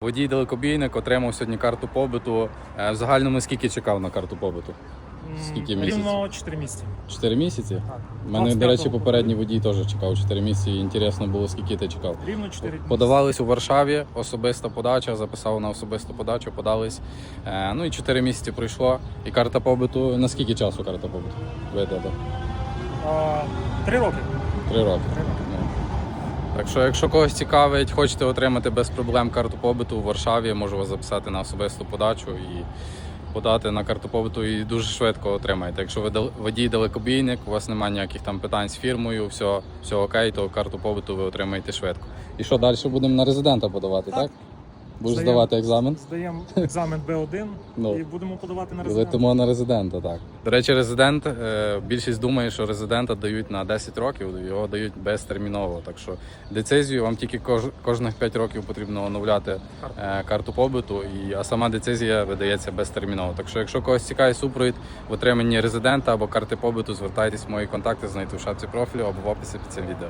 Водій далекобійник отримав сьогодні карту побиту. Е, В загальному скільки чекав на карту побиту? Скільки місяців? Рівно 4 місяці. Чотири місяці? Так. У мене, до речі, попередній водій теж чекав 4 місяці. Інтересно було, скільки ти чекав. Рівно 4 місяці. Подавались у Варшаві, особиста подача, записав на особисту подачу, подались. Е, ну і 4 місяці пройшло. І карта побиту. На скільки часу карта побиту? Видати? А, Три роки. Три роки. Так що, якщо когось цікавить, хочете отримати без проблем карту побиту у Варшаві, можу вас записати на особисту подачу і подати на карту побиту і дуже швидко отримаєте. Якщо ви водій далекобійник, у вас немає ніяких там питань з фірмою, все, все окей, то карту побиту ви отримаєте швидко. І що далі будемо на резидента подавати, так? Так. Будеш Здаємо. здавати екзамен? Здаємо екзамен Б1 Ну. і будемо подавати на резидент. Летимо на резидента, так. До речі, резидент, е, більшість думає, що резидента дають на 10 років, його дають безтерміново. Так що децизію вам тільки кож- кожних 5 років потрібно оновляти е, карту побиту, і, а сама децизія видається безтерміново. Так що, якщо когось цікавий супровід в отриманні резидента або карти побиту, звертайтесь в мої контакти, знайти в шапці профілю або в описі під цим відео.